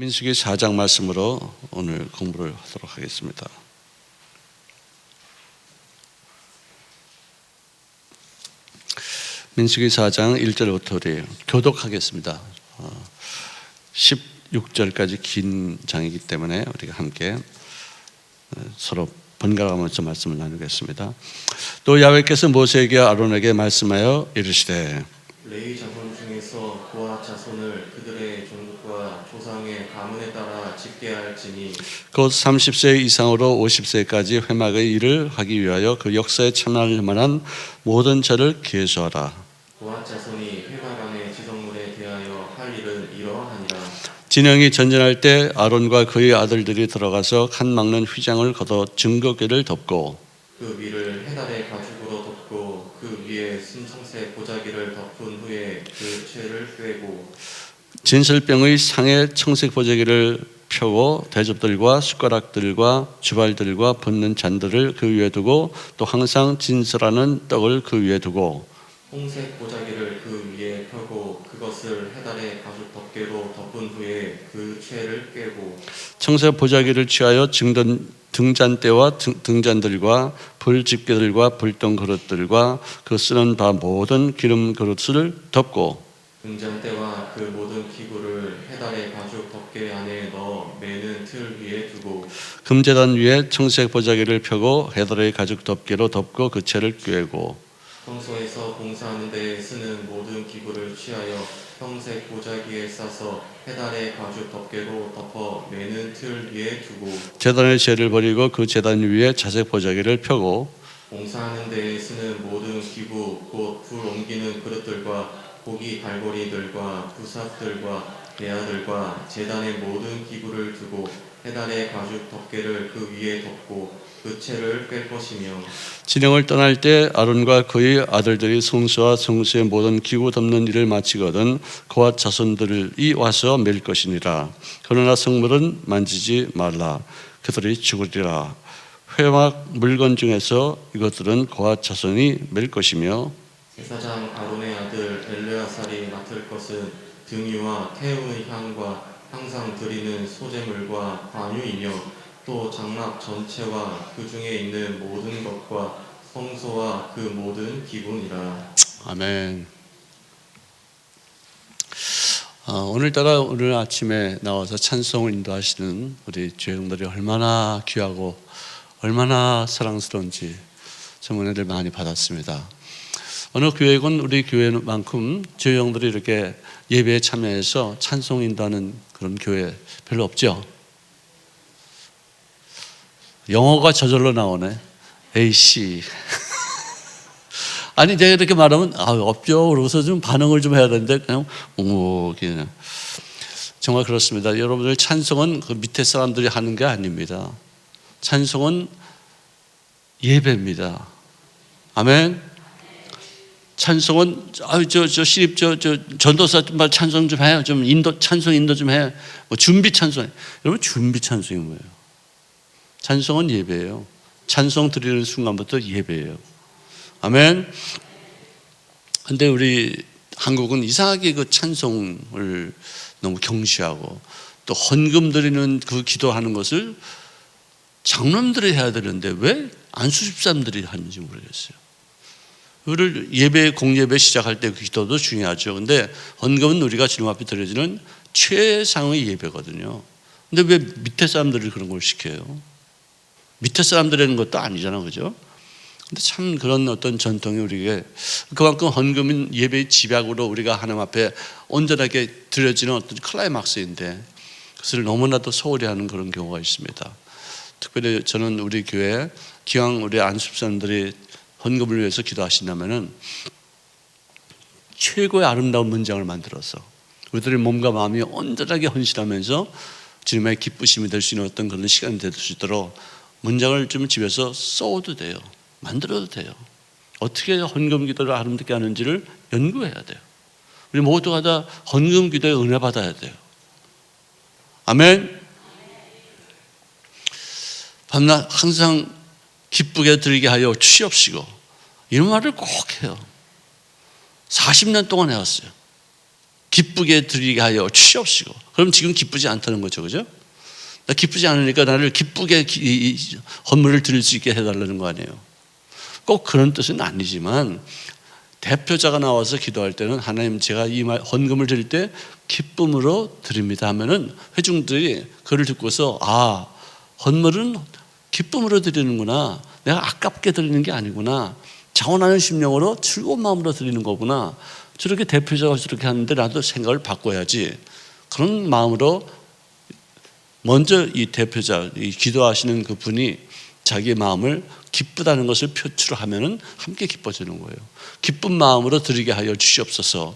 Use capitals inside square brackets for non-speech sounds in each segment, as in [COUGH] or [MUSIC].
민수기 4장 말씀으로 오늘 공부를 하도록 하겠습니다. 민수기 4장 1절부터 우리 교독하겠습니다. 어, 16절까지 긴 장이기 때문에 우리가 함께 어, 서로 번갈아가면서 말씀을 나누겠습니다. 또 야훼께서 모세에게 아론에게 말씀하여 이르시되 레위 자손 중에서 고아 자손을 조상의 가문에 따라 집계할지니 곧 30세 이상으로 50세까지 회막의 일을 하기 위하여 그 역사에 참여할 만한 모든 자를 계수하라. 고아 자손이 회막 안의 지성물에 대하여 할 일은 이러하니라 진영이 전전할 때 아론과 그의 아들들이 들어가서 칸 막는 휘장을 걷어 증거궤를 덮고 그 위를 해달의 가죽으로 덮고 그 위에 순청새 보자기를 덮은 후에 그 채를 꿰고 진설병의 상에 청색 보자기를 펴고 대접들과 숟가락들과 주발들과 붓는 잔들을 그 위에 두고 또 항상 진설하는 떡을 그 위에 두고 홍색 보자기를 그 위에 펴고 그것을 해달의 가죽 덮개로 덮은 후에 그 채를 꿰고 청색 보자기를 취하여 증던 등잔대와 등, 등잔들과 불집게들과 불똥 그릇들과 그 쓰는 바 모든 기름 그릇을 덮고 등잔대와 그 모든 기구를 해달의 가죽 덮개 안에 넣어 매는 틀 위에 두고 금제단 위에 청색 보자기를 펴고 해달의 가죽 덮개로 덮고 그 채를 꿰고 성소에서 봉사하는 데 쓰는 모든 기구를 취하여 평색 보자기에 싸서 해달의 가죽 덮개로 덮어 매는 틀 위에 두고 제단의 재를 버리고 그 제단 위에 자색 보자기를 펴고 봉사하는 데에 쓰는 모든 기구 곧 불 옮기는 그릇들과 고기 갈고리들과 부삽들과 대야들과 제단의 모든 기구를 두고 해달의 가죽 덮개를 그 위에 덮고 그 채를 꿰 것이며 진영을 떠날 때 아론과 그의 아들들이 성소와 성소의 모든 기구 덮는 일을 마치거든 그와 자손들이 와서 맬 것이니라. 그러나 성물은 만지지 말라. 그들이 죽으리라. 회막 물건 중에서 이것들은 그와 자손이 맬 것이며 제사장 아론의 아들 엘르아살이 맡을 것은 등유와 태우의 향과 항상 드리는 소재물과 관유이며 또 장막 전체와 그 중에 있는 모든 것과 성소와 그 모든 기분이라 아멘. 어, 오늘따라 오늘 아침에 나와서 찬송을 인도하시는 우리 주영들이 얼마나 귀하고 얼마나 사랑스러운지 좀 은혜를 많이 받았습니다. 어느 교회건 우리 교회만큼 주영들이 이렇게 예배에 참여해서 찬송 인도하는 그런 교회 별로 없죠. 영어가 저절로 나오네. AC. [LAUGHS] 아니 내가 이렇게 말하면 아 없죠. 그러고서 좀 반응을 좀 해야 되는데 그냥 오 그냥 정말 그렇습니다. 여러분들 찬송은 그 밑에 사람들이 하는 게 아닙니다. 찬송은 예배입니다. 아멘. 찬송은 아저저 시립 저저 전도사 좀 찬송 좀 해요. 좀 인도 찬송 인도 좀 해. 뭐 준비 찬송. 여러분 준비 찬송이 뭐예요? 찬송은 예배예요. 찬송 드리는 순간부터 예배예요. 아멘. 근데 우리 한국은 이상하게 그 찬송을 너무 경시하고 또 헌금 드리는 그 기도하는 것을 장로님들이 해야 되는데 왜 안수집사님들이 하는지 모르겠어요. 우리를 예배 공예배 시작할 때그 기도도 중요하죠. 근데 헌금은 우리가 주님 앞에 드려지는 최상의 예배거든요. 근데 왜 밑에 사람들이 그런 걸 시켜요? 밑에 사람들이 하는 것도 아니잖아, 그죠? 근데 참 그런 어떤 전통이 우리에게 그만큼 헌금은 예배의 집약으로 우리가 하나님 앞에 온전하게 드려지는 어떤 클라이막스인데 그것을 너무나도 소홀히 하는 그런 경우가 있습니다. 특별히 저는 우리 교회 기왕 우리 안수사님들이 헌금을 위해서 기도하신다면은 최고의 아름다운 문장을 만들어서 우리들의 몸과 마음이 온전하게 헌신하면서 주님의 기쁘심이 될 수 있는 어떤 그런 시간이 될 수 있도록 문장을 좀 집에서 써도 돼요. 만들어도 돼요. 어떻게 헌금 기도를 아름답게 하는지를 연구해야 돼요. 우리 모두가 다 헌금 기도에 은혜 받아야 돼요. 아멘. 밤낮 항상 기쁘게 드리게 하여 주시옵시고 이런 말을 꼭 해요. 40년 동안 해왔어요. 기쁘게 드리게 하여 주시옵시고. 그럼 지금 기쁘지 않다는 거죠, 그죠? 나 기쁘지 않으니까 나를 기쁘게 기- 이- 이 헌물을 드릴 수 있게 해달라는 거 아니에요. 꼭 그런 뜻은 아니지만 대표자가 나와서 기도할 때는 하나님 제가 이 말- 헌금을 드릴 때 기쁨으로 드립니다 하면은 회중들이 그를 듣고서 아 헌물은 기쁨으로 드리는구나 내가 아깝게 드리는 게 아니구나 자원하는 심령으로 즐거운 마음으로 드리는 거구나 저렇게 대표자가 저렇게 하는데 나도 생각을 바꿔야지 그런 마음으로 먼저 이 대표자 이 기도하시는 그 분이 자기의 마음을 기쁘다는 것을 표출하면은 함께 기뻐지는 거예요. 기쁜 마음으로 드리게 하여 주시옵소서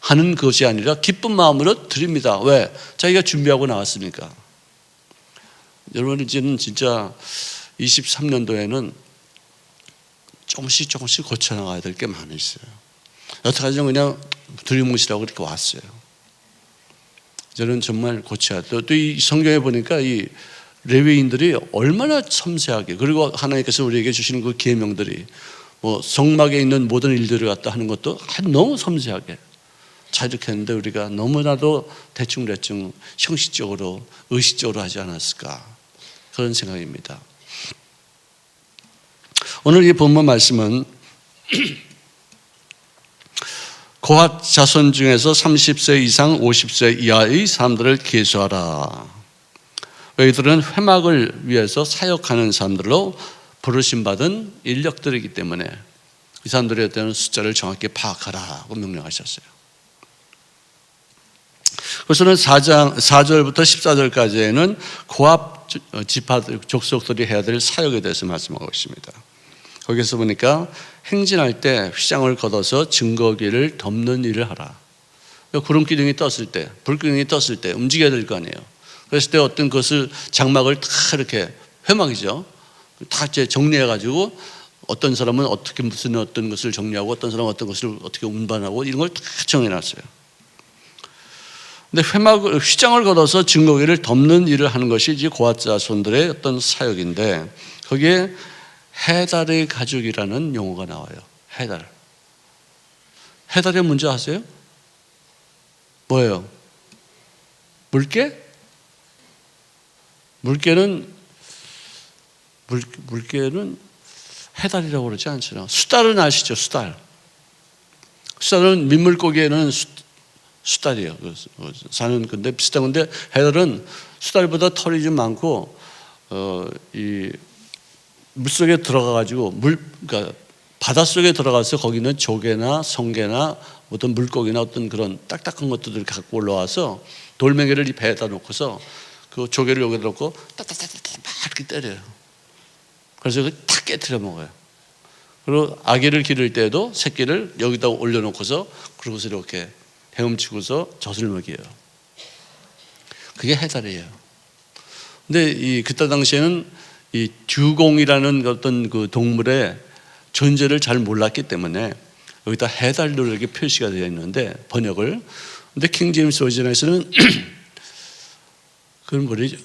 하는 것이 아니라 기쁜 마음으로 드립니다. 왜? 자기가 준비하고 나왔으니까. 여러분 이제는 진짜 23년도에는 조금씩 조금씩 고쳐나가야 될 게 많이 있어요. 여태까지는 그냥 두리뭉실하고 이렇게 왔어요. 저는 정말 고쳐야 돼. 또이 성경에 보니까 이 레위인들이 얼마나 섬세하게 그리고 하나님께서 우리에게 주시는 그 계명들이 뭐 성막에 있는 모든 일들을 갖다 하는 것도 너무 섬세하게 잘 이렇게 했는데 우리가 너무나도 대충대충 형식적으로 의식적으로 하지 않았을까 그런 생각입니다. 오늘 이 본문 말씀은 [CLEARS THROAT] 고압 자손 중에서 30세 이상 50세 이하의 사람들을 계수하라. 너희들은 회막을 위해서 사역하는 사람들로 부르심 받은 인력들이기 때문에 이 사람들에 대한 숫자를 정확히 파악하라고 명령하셨어요. 그래서는 4장 4절부터 14절까지에는 고압 지파 족속들이 해야 될 사역에 대해서 말씀하고 있습니다. 거기서 보니까 행진할 때 휘장을 걷어서 증거기를 덮는 일을 하라. 구름 기둥이 떴을 때, 불 기둥이 떴을 때 움직여야 될 거 아니에요. 그랬을 때 어떤 것을 장막을 다 이렇게 회막이죠. 다 이제 정리해 가지고 어떤 사람은 어떻게 무슨 어떤 것을 정리하고 어떤 사람은 어떤 것을 어떻게 운반하고 이런 걸 다 정해 놨어요. 근데 회막을 휘장을 걷어서 증거기를 덮는 일을 하는 것이 이제 고아자손들의 어떤 사역인데 거기에 해달의 가족이라는 용어가 나와요. 해달. 해달의 문제 아세요? 뭐예요? 물개? 물개는 물, 물개는 해달이라고 그러지 않잖아요. 수달은 아시죠? 수달. 수달은 민물고기에는 수, 수달이에요. 그 사는 건데 비슷한 건데 해달은 수달보다 털이 좀 많고 어, 이 물속에 들어가 가지고 물 그러니까 바닷속에 들어가서 거기는 조개나 성게나 어떤 물고기나 어떤 그런 딱딱한 것들을 갖고 올라와서 돌멩이를 이 배에다 놓고서 그 조개를 여기다 놓고 따따따따 막 이렇게 때려요. 그래서 그탁 깨트려 먹어요. 그리고 아기를 기를 때도 새끼를 여기다 올려놓고서 그러고서 이렇게 헤엄치고서 젖을 먹여요. 그게 해달이에요. 근데 이 그때 당시에는 이 듀공이라는 어떤 그 동물의 존재를 잘 몰랐기 때문에 여기다 해달로 이렇게 표시가 되어 있는데 번역을 근데 킹 제임스 버전에서는 그건 뭐죠?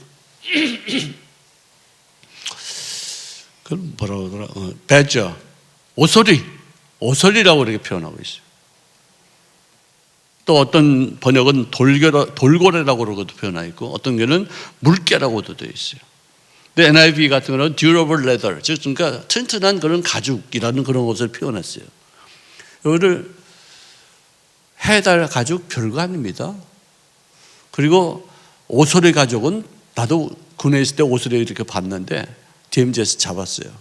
그건 뭐라고 하더라? 어, 배저 오소리 오소리라고 이렇게 표현하고 있어요. 또 어떤 번역은 돌고래, 돌고래라고 그러고도 표현하고 있고 어떤 경우는 물개라고도 되어 있어요. 근데 NIV 같은 경우는 durable leather, 즉 그러니까 튼튼한 그런 가죽이라는 그런 것을 표현했어요. 이거를 해달 가죽 별거 아닙니다. 그리고 오소리 가죽은 나도 군에 있을 때 오소리 이렇게 봤는데 DMZ에서 잡았어요.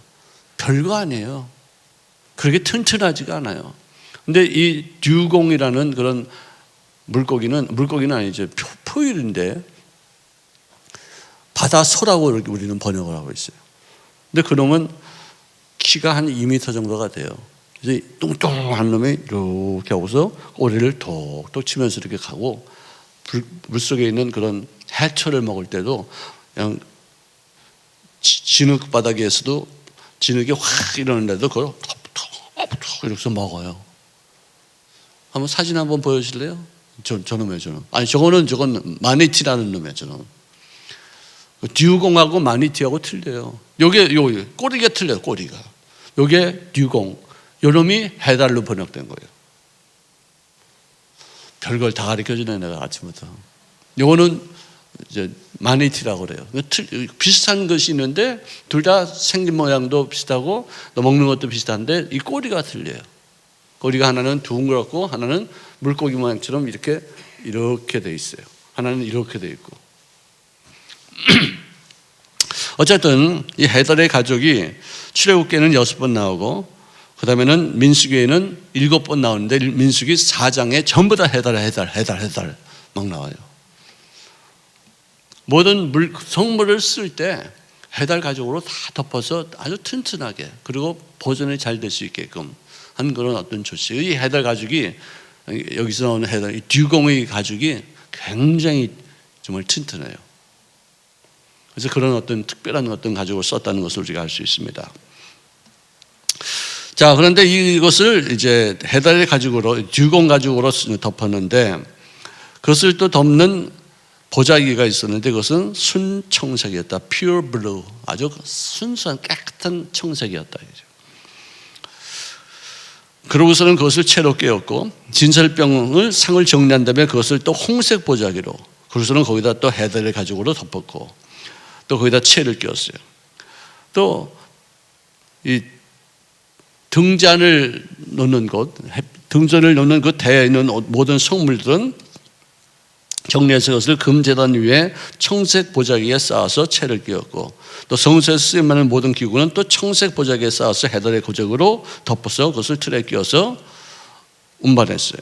별거 아니에요. 그렇게 튼튼하지가 않아요. 근데 이 듀공이라는 그런 물고기는 물고기는 아니죠. 표, 포일인데 바다 소라고 우리는 번역을 하고 있어요. 근데 그 놈은 키가 한 2m 정도가 돼요. 그래서 뚱뚱한 놈이 이렇게 하고서 꼬리를 톡톡 치면서 이렇게 가고 물 속에 있는 그런 해초를 먹을 때도 그냥 진흙 바닥에서도 진흙이 확 일어나는데도 그걸 톡톡 이렇게 먹어요. 한번 사진 한번 보여주실래요? 저, 저놈이에요, 저놈. 아니, 저거는, 저건 마니티라는 놈이에요, 저놈. 듀공하고 마니티하고 틀려요. 요게, 요, 꼬리가 틀려요, 꼬리가. 요게 듀공. 요 놈이 해달로 번역된 거예요. 별걸 다 가르쳐 주네 내가 아침부터. 요거는 이제 마니티라고 그래요. 비슷한 것이 있는데 둘 다 생긴 모양도 비슷하고 또 먹는 것도 비슷한데 이 꼬리가 틀려요. 꼬리가 하나는 둥그렇고 하나는 물고기 모양처럼 이렇게 이렇게 돼 있어요. 하나는 이렇게 돼 있고. [CLEARS THROAT] 어쨌든 이 해달의 가족이 출애굽기에는 여섯 번 나오고 그다음에는 민수기에는 일곱 번 나오는데 민수기 4장에 전부 다 해달 해달 해달 해달 막 나와요. 모든 물, 성물을 쓸 때 해달 가죽으로 다 덮어서 아주 튼튼하게 그리고 보존이 잘 될 수 있게끔 한 그런 어떤 조치. 이 해달 가죽이 여기서 나오는 이 듀공의 가죽이 굉장히 정말 튼튼해요. 그래서 그런 어떤 특별한 어떤 가죽을 썼다는 것을 우리가 알 수 있습니다. 자, 그런데 이것을 이제 해달 가죽으로, 듀공 가죽으로 덮었는데 그것을 또 덮는 보자기가 있었는데 그것은 순청색이었다. pure blue. 아주 순수한 깨끗한 청색이었다. 이죠. 그러고서는 그것을 채로 깨었고 진설병을 상을 정리한 다음에 그것을 또 홍색 보자기로 그러고서는 거기다 또 해달의 가죽으로 덮었고 또 거기다 채를 끼웠어요. 또 이 등잔을 놓는 곳, 등잔을 놓는 그 대에 있는 모든 성물들은 정리해서 그것을 금재단 위에 청색 보자기에 쌓아서 채를 끼웠고 또 성소에 쓰임하는 모든 기구는 또 청색 보자기에 쌓아서 해달의 고적으로 덮어서 그것을 틀에 끼워서 운반했어요.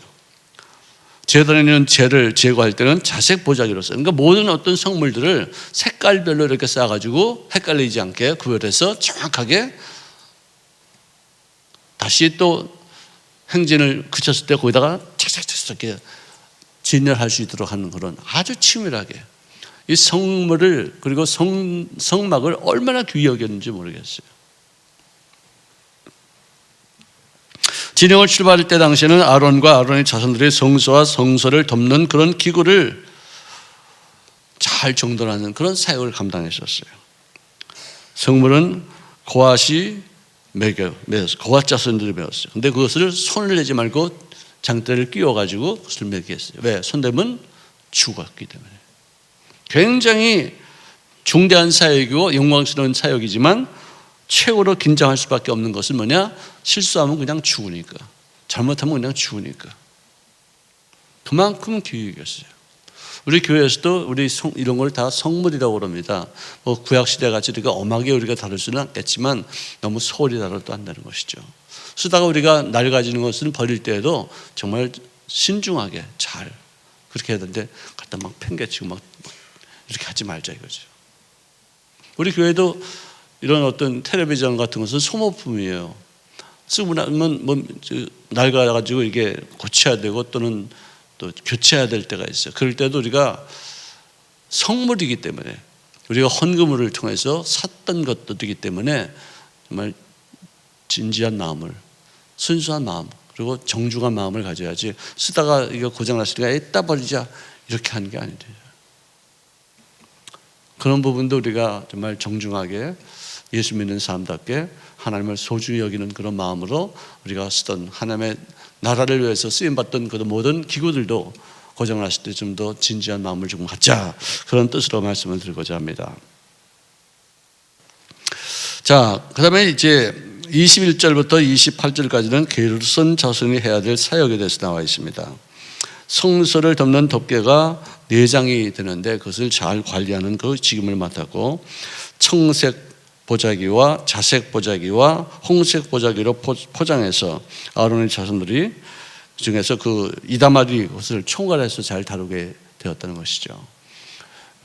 재단에 있는 재를 제거할 때는 자색 보자기로 써요. 그러니까 모든 어떤 성물들을 색깔별로 이렇게 쌓아가지고 헷갈리지 않게 구별해서 정확하게 다시 또 행진을 그쳤을 때 거기다가 착착착착 이렇게 진열할 수 있도록 하는 그런 아주 치밀하게 이 성물을 그리고 성, 성막을 얼마나 귀히 여겼는지 모르겠어요. 진영을 출발할 때 당시에는 아론과 아론의 자손들이 성소와 성소를 덮는 그런 기구를 잘 정돈하는 그런 사역을 감당했었어요. 성물은 고앗이 매겨, 매었어. 고앗 자손들이 매었어요. 근데 그것을 손을 내지 말고 장대를 끼워가지고 그것을 매겼어요. 왜? 손대면 죽었기 때문에. 굉장히 중대한 사역이고 영광스러운 사역이지만 최고로 긴장할 수밖에 없는 것은 뭐냐? 실수하면 그냥 죽으니까. 잘못하면 그냥 죽으니까. 그만큼 기획이었어요. 우리 교회에서도 우리 성, 이런 걸 다 성물이라고 그럽니다. 뭐 구약 시대 같이 우리가 엄하게 우리가 다룰 수는 않겠지만 너무 소홀히 다뤄도 안 되는 것이죠. 쓰다가 우리가 낡아지는 것은 버릴 때에도 정말 신중하게 잘 그렇게 해야 되는데 갖다 막 팽개치고 막 이렇게 하지 말자 이거죠. 우리 교회도 이런 어떤 텔레비전 같은 것은 소모품이에요. 쓰고 나면 뭐 낡아가지고 이게 고쳐야 되고 또는 또 교체해야 될 때가 있어요. 그럴 때도 우리가 성물이기 때문에 우리가 헌금을 통해서 샀던 것들이기 때문에 정말 진지한 마음을 순수한 마음 그리고 정중한 마음을 가져야지 쓰다가 이거 고장났으니까 에따 버리자 이렇게 하는 게 아니죠. 그런 부분도 우리가 정말 정중하게 예수 믿는 사람답게 하나님을 소중히 여기는 그런 마음으로 우리가 쓰던 하나님의 나라를 위해서 쓰임 받던 그 모든 기구들도 고장났을 때좀 더 진지한 마음을 좀 갖자 그런 뜻으로 말씀을 드리고자 합니다. 자, 그다음에 이제 21절부터 28절까지는 게르손 자손이 해야 될 사역에 대해서 나와 있습니다. 성소를 덮는 덮개가 네 장이 되는데 그것을 잘 관리하는 그 직임을 맡았고 청색 보자기와 자색 보자기와 홍색 보자기로 포장해서 아론의 자손들이 중에서 그 이다마리 것을 총괄해서 잘 다루게 되었다는 것이죠.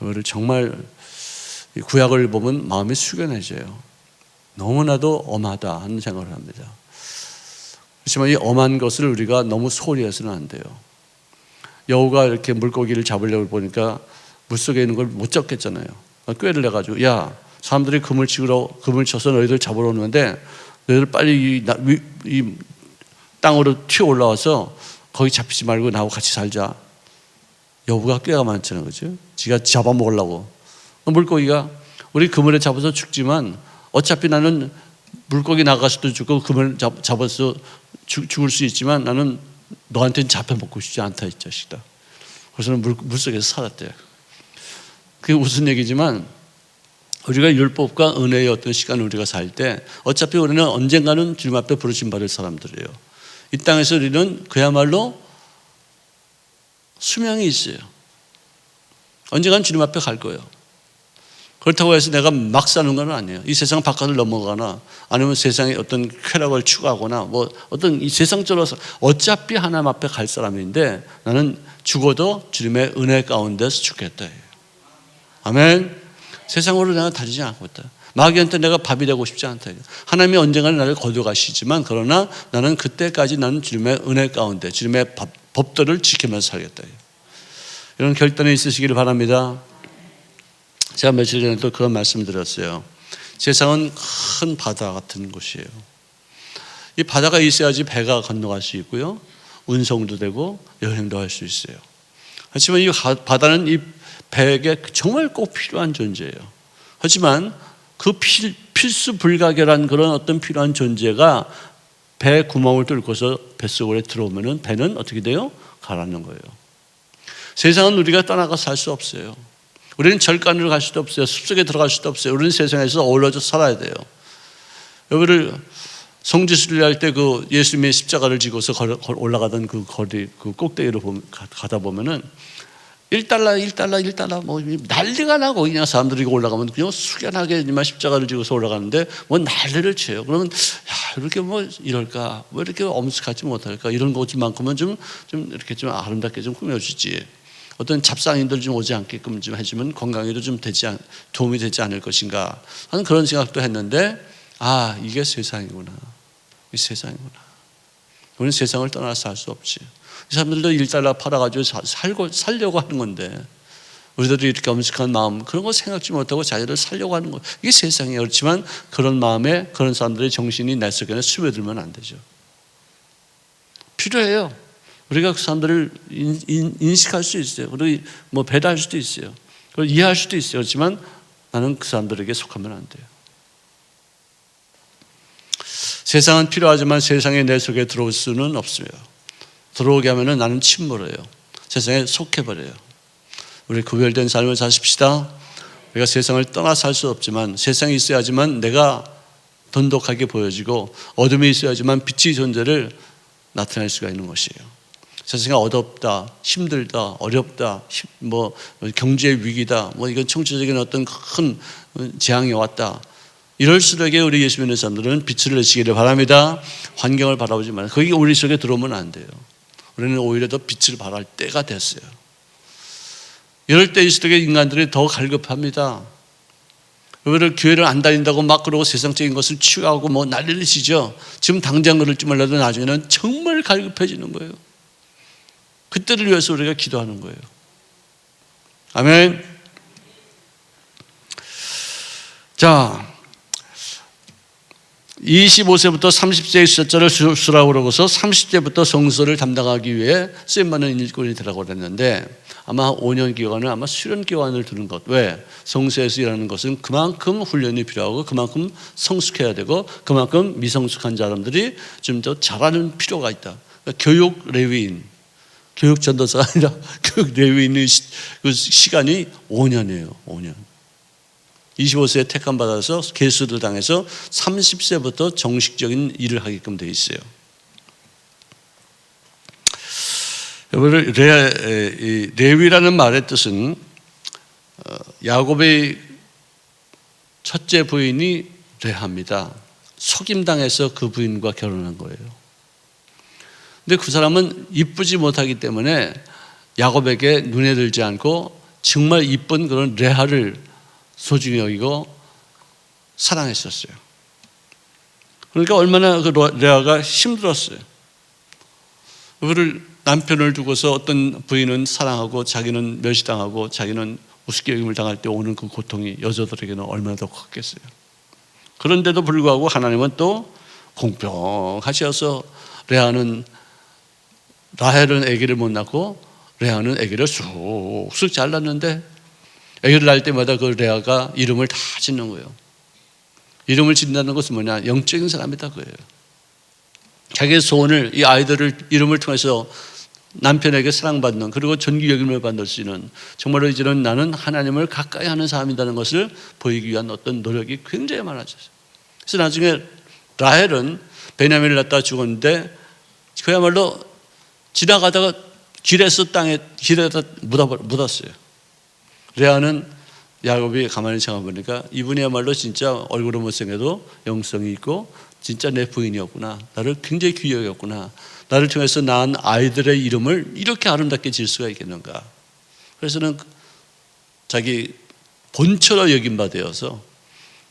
이거를 정말 구약을 보면 마음이 숙연해져요. 너무나도 엄하다 하는 생각을 합니다. 그렇지만 이 엄한 것을 우리가 너무 소홀히 해서는 안 돼요. 여우가 이렇게 물고기를 잡으려고 보니까 물속에 있는 걸 못 잡겠잖아요. 꾀를 내가지고 야 사람들이 금을 치러 금을 쳐서 너희들 잡으러 오는데 너희들 빨리 이, 이, 이 땅으로 튀어 올라와서 거기 잡히지 말고 나하고 같이 살자. 여우가 꾀가 많잖아요, 그죠? 지가 잡아먹으려고 물고기가 우리 그물에 잡아서 죽지만 어차피 나는 물고기 나가서도 죽고 잡, 잡아서 죽, 죽을 수 있지만 나는 너한테는 잡혀 먹고 싶지 않다 이 자식다. 그래서는 물, 물속에서 살았대요. 그게 무슨 얘기지만 우리가 율법과 은혜의 어떤 시간을 우리가 살 때 어차피 우리는 언젠가는 주님 앞에 부르심 받을 사람들이에요. 이 땅에서 우리는 그야말로 수명이 있어요. 언젠가는 주님 앞에 갈 거예요. 그렇다고 해서 내가 막 사는 건 아니에요. 이 세상 바깥을 넘어가나 아니면 세상에 어떤 쾌락을 추구하거나 뭐 어떤 이 세상적으로 어차피 하나님 앞에 갈 사람인데 나는 죽어도 주님의 은혜 가운데서 죽겠다. 아멘. 세상으로 내가 다니지 않고 있다. 마귀한테 내가 밥이 되고 싶지 않다. 하나님이 언젠가는 나를 거둬가시지만 그러나 나는 그때까지 나는 주님의 은혜 가운데 주님의 법, 법들을 지키면서 살겠다. 이런 결단이 있으시기를 바랍니다. 제가 며칠 전에 또 그런 말씀 드렸어요. 세상은 큰 바다 같은 곳이에요. 이 바다가 있어야지 배가 건너갈 수 있고요. 운송도 되고 여행도 할 수 있어요. 하지만 이 바다는 이 배에게 정말 꼭 필요한 존재예요. 하지만 그 필, 필수 불가결한 그런 어떤 필요한 존재가 배 구멍을 뚫고서 뱃속으로 들어오면은 배는 어떻게 돼요? 가라앉는 거예요. 세상은 우리가 떠나가 살 수 없어요. 우리는 절간으로 갈 수도 없어요. 숲속에 들어갈 수도 없어요. 우리는 세상에서 어우러져 살아야 돼요. 여기를 성지순례 할때 그 예수님의 십자가를 지고서 올라가던 그 거리 그 꼭대기로 가다 보면은 1달러, 1달러, 1달러 뭐 난리가 나고 그냥 사람들이 올라가면 그냥 숙연하게 십자가를 지고서 올라가는데 뭐 난리를 쳐요. 그러면 야 이렇게 뭐 이럴까, 뭐 이렇게 엄숙하지 못할까 이런 것만큼은 좀 좀 이렇게 좀 아름답게 좀 꾸며주지. 어떤 잡상인들 좀 오지 않게끔 좀 해주면 건강에도 좀 되지 않, 도움이 되지 않을 것인가 하는 그런 생각도 했는데 아 이게 세상이구나. 이 세상이구나. 우리는 세상을 떠나서 살 수 없지. 이 사람들도 일달러 팔아가지고 살고 살려고 하는 건데 우리들이 이렇게 엄숙한 마음 그런 거 생각지 못하고 자기를 살려고 하는 거 이게 세상이에요. 그렇지만 그런 마음에 그런 사람들의 정신이 내 속에는 스며들면 안 되죠. 필요해요. 우리가 그 사람들을 인, 식할수 있어요. 그리고 뭐 배달할 수도 있어요. 그걸 이해할 수도 있어요. 그렇지만 나는 그 사람들에게 속하면 안 돼요. 세상은 필요하지만 세상에 내 속에 들어올 수는 없어요. 들어오게 하면 나는 침몰해요. 세상에 속해버려요. 우리 구별된 삶을 사십시다. 우리가 세상을 떠나 살 수 없지만 세상이 있어야지만 내가 돈독하게 보여지고 어둠이 있어야지만 빛의 존재를 나타낼 수가 있는 것이에요. 세상이 어렵다, 힘들다, 어렵다, 뭐 경제 위기다, 뭐 이건 총체적인 어떤 큰 재앙이 왔다. 이럴수록에 우리 예수 믿는 사람들은 빛을 내시기를 바랍니다. 환경을 바라보지 말고 거기 우리 속에 들어오면 안 돼요. 우리는 오히려 더 빛을 발할 때가 됐어요. 이럴 때일수록 인간들이 더 갈급합니다. 우리를 교회를 안 다닌다고 막 그러고 세상적인 것을 취하고 뭐 난리를 치죠. 지금 당장 그럴지 몰라도 나중에는 정말 갈급해지는 거예요. 그때를 위해서 우리가 기도하는 거예요. 아멘. 자, 25세부터 30세의 수자를 수라고 그러고서 30세부터 성서를 담당하기 위해 쓰임 받는 일꾼이 되라고 그랬는데 아마 5년 기간은 아마 수련 기간을 두는 것. 왜? 성서에서 일하는 것은 그만큼 훈련이 필요하고 그만큼 성숙해야 되고 그만큼 미성숙한 사람들이 좀 더 잘하는 필요가 있다. 그러니까 교육 레위인, 교육 전도사가 [LAUGHS] 아니라 교육 레위인의 그 시간이 5년이에요. 5년. 25세에 택함 받아서 개수를 당해서 30세부터 정식적인 일을 하게끔 되어 있어요. 여러분 레, 레위라는 말의 뜻은 어, 야곱의 첫째 부인이 레합니다. 속임당해서 그 부인과 결혼한 거예요. 근데 그 사람은 이쁘지 못하기 때문에 야곱에게 눈에 들지 않고 정말 이쁜 그런 레하를 소중히 여기고 사랑했었어요. 그러니까 얼마나 그 레아가 힘들었어요. 그를 남편을 두고서 어떤 부인은 사랑하고 자기는 멸시당하고 자기는 우습게 여김을 당할 때 오는 그 고통이 여자들에게는 얼마나 더 컸겠어요. 그런데도 불구하고 하나님은 또 공평하셔서 레아는 라헬은 아기를 못 낳고 레아는 아기를 쑥쑥 잘 낳는데 아기를 낳을 때마다 그 레아가 이름을 다 짓는 거예요. 이름을 짓는다는 것은 뭐냐? 영적인 사람이다 그예요. 자기의 소원을 이 아이들을 이름을 통해서 남편에게 사랑받는 그리고 존귀 여김을 받을 수 있는 정말로 이제는 나는 하나님을 가까이 하는 사람이라는 것을 보이기 위한 어떤 노력이 굉장히 많아졌어요. 그래서 나중에 라헬은 베냐민을 갖다 죽었는데 그야말로 지나가다가 길에서 땅에 길에다 묻었어요. 레아는 야곱이 가만히 생각해보니까 이분이야말로 진짜 얼굴은 못생겨도 영성이 있고 진짜 내 부인이었구나. 나를 굉장히 귀하게 했구나. 나를 통해서 낳은 아이들의 이름을 이렇게 아름답게 질 수가 있겠는가. 그래서는 자기 본처로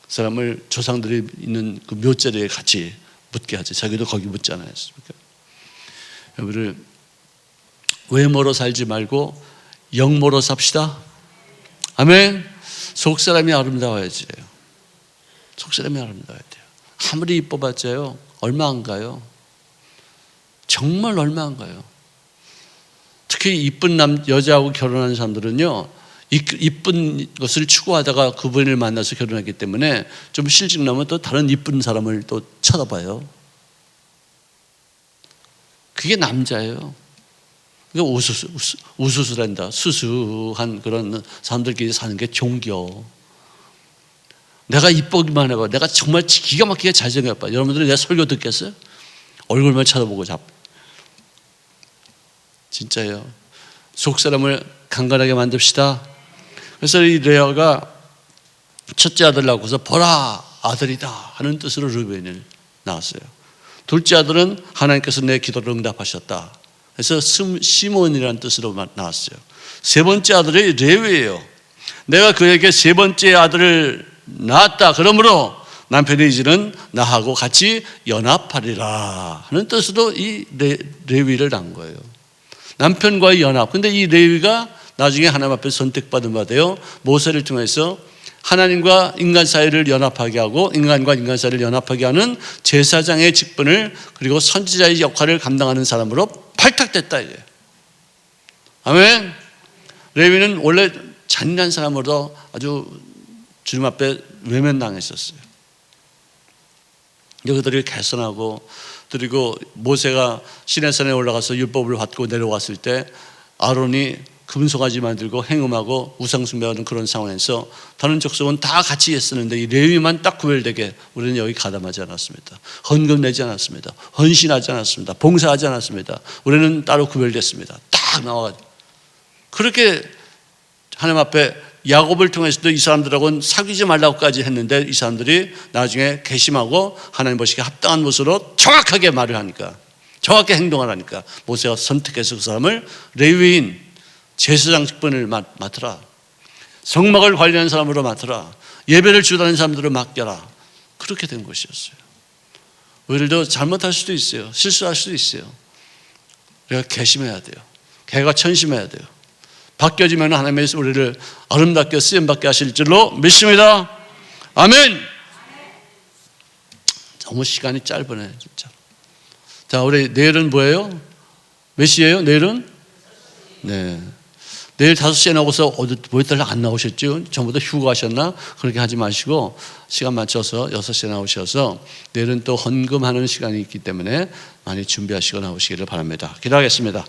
그 사람을 조상들이 있는 그 묘자리에 같이 묻게 하지. 자기도 거기 묻지 않았습니까? 여러분들 외모로 살지 말고 영모로 삽시다. 아멘. 속 사람이 아름다워야지. 속 사람이 아름다워야 돼요. 아무리 이뻐봤자요 얼마 안 가요. 정말 얼마 안 가요. 특히 이쁜 남 여자하고 결혼하는 사람들은요 이- 이쁜 것을 추구하다가 그분을 만나서 결혼하기 때문에 좀 실직 나면 또 다른 이쁜 사람을 또 쳐다봐요. 그게 남자예요. 그게 우수수, 우수, 우수수란다. 수수한 그런 사람들끼리 사는 게 종교. 내가 이쁘기만 해봐. 내가 정말 기가 막히게 잘생겼봐. 여러분들이 내 설교 듣겠어요? 얼굴만 쳐다보고 잡. 진짜요. 속 사람을 강건하게 만듭시다. 그래서 이 레아가 첫째 아들 낳고서 보라 아들이다 하는 뜻으로 르벤을 낳았어요. 둘째 아들은 하나님께서 내 기도를 응답하셨다. 그래서 스- 시몬이라는 뜻으로 나왔어요. 세 번째 아들이 레위예요. 내가 그에게 세 번째 아들을 낳았다. 그러므로 남편이 이제는 나하고 같이 연합하리라 하는 뜻으로 이 레, 레위를 낳은 거예요. 남편과의 연합. 근데 이 레위가 나중에 하나님 앞에 선택받은 바 되어 모세를 통해서 하나님과 인간 사이를 연합하게 하고 인간과 인간 사이를 연합하게 하는 제사장의 직분을 그리고 선지자의 역할을 감당하는 사람으로 발탁됐다 이제. 아멘. 레위는 원래 잔인한 사람으로 아주 주님 앞에 외면당했었어요. 그들을 개선하고 그리고 모세가 시내산에 올라가서 율법을 받고 내려왔을 때 아론이 금송아지 만들고 행음하고 우상숭배하는 그런 상황에서 다른 족속은 다 같이 했었는데 이 레위만 딱 구별되게 우리는 여기 가담하지 않았습니다. 헌금 내지 않았습니다. 헌신하지 않았습니다. 봉사하지 않았습니다. 우리는 따로 구별됐습니다. 딱 나와가지고 그렇게 하나님 앞에 야곱을 통해서도 이 사람들하고는 사귀지 말라고까지 했는데 이 사람들이 나중에 개심하고 하나님 보시기에 합당한 모습으로 정확하게 말을 하니까 정확하게 행동을 하니까 모세가 선택해서 그 사람을 레위인 제사장 직분을 맡, 맡으라 성막을 관리하는 사람으로 맡으라 예배를 주도하는 사람들을 맡겨라 그렇게 된 것이었어요 우리도 잘못할 수도 있어요 실수할 수도 있어요 우리가 개심해야 돼요 개가 천심해야 돼요 바뀌어지면 하나님께서 우리를 아름답게 쓰임받게 하실 줄로 믿습니다. 아멘. 너무 시간이 짧으네 진짜. 자 우리 내일은 뭐예요? 몇 시예요? 내일은? 네. 내일 5시에 나오고서 어디 뭐들 안 나오셨죠? 전부 다 휴가하셨나? 그렇게 하지 마시고 시간 맞춰서 6시에 나오셔서 내일은 또 헌금하는 시간이 있기 때문에 많이 준비하시고 나오시기를 바랍니다. 기도하겠습니다.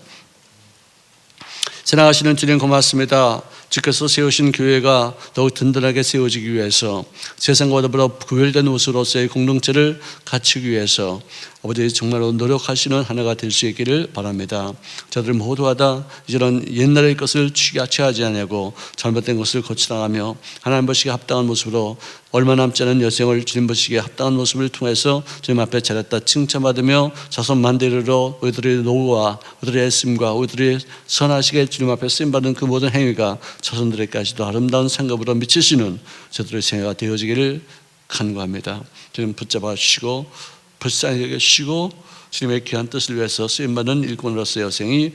지나가시는 주님 고맙습니다. 주께서 세우신 교회가 더욱 든든하게 세워지기 위해서 세상과 더불어 구별된 모습으로서의 공동체를 갖추기 위해서 아버지 정말로 노력하시는 하나가 될 수 있기를 바랍니다. 저들 모두마다 이런 옛날의 것을 취하지 않냐고 잘못된 것을 고쳐나가며 하나님 보시기에 합당한 모습으로 얼마 남지 않은 여생을 주님 보시기에 합당한 모습을 통해서 주님 앞에 잘했다 칭찬받으며 자손 만대로 우리들의 노후와 우리들의 애씀과 우리들의 선하시게 주님 앞에 쓰임받은 그 모든 행위가 자손들에게까지도 아름다운 상급으로 미치시는 저들의 생애가 되어지기를 간구합니다. 주님 붙잡아 주시고 불쌍히 여기시고 주님의 귀한 뜻을 위해서 쓰임받는 일꾼으로서 여생이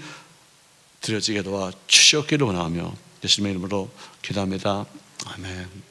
드려지게 도와 주시옵기를 원하며 예수님의 이름으로 기도합니다. 아멘.